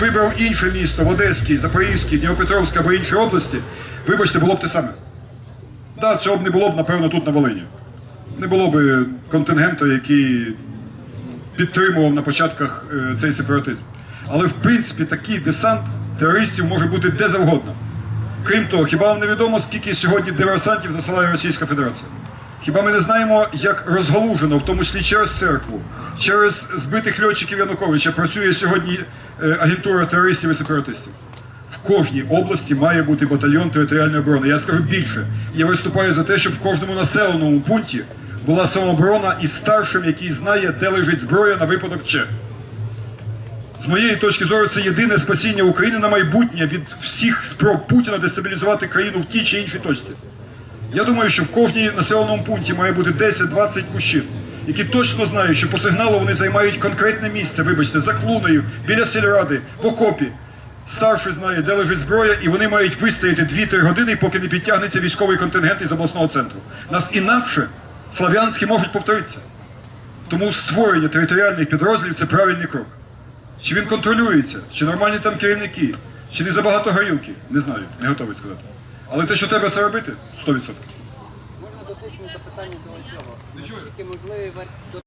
вибрав інше місто в Одеській, Запорізькій, Дніпропетровській або іншій області, вибачте, було б те саме. Да, цього б не було б, напевно, тут на Волині. Не було б контингенту, який підтримував на початках е, цей сепаратизм. Але в принципі такий десант терористів може бути де завгодно. Крім того, хіба вам невідомо, скільки сьогодні диверсантів засилає Російська Федерація? Хіба ми не знаємо, як розгалужено, в тому числі через церкву, через збитих льотчиків Януковича працює сьогодні е, агентура терористів і сепаратистів? В кожній області має бути батальйон територіальної оборони. Я скажу більше. Я виступаю за те, щоб в кожному населеному пункті була самооборона із старшим, який знає, де лежить зброя на випадок Че. З моєї точки зору, це єдине спасіння України на майбутнє від всіх спроб Путіна дестабілізувати країну в тій чи іншій точці. Я думаю, що в кожній населеному пункті має бути 10-20 мужчин, які точно знають, що по сигналу вони займають конкретне місце, вибачте, за клуною, біля сільради, в окопі. Старший знає, де лежить зброя, і вони мають вистояти 2-3 години, поки не підтягнеться військовий контингент із обласного центру. Нас інакше слав'янські можуть повторитися. Тому створення територіальних підрозділів це правильний крок. Чи він контролюється, чи нормальні там керівники, чи не забагато горілки, не знаю, не готовий сказати. Але те, що треба це робити, 100%. Можна дотичне запитання до цього. Можливий вар-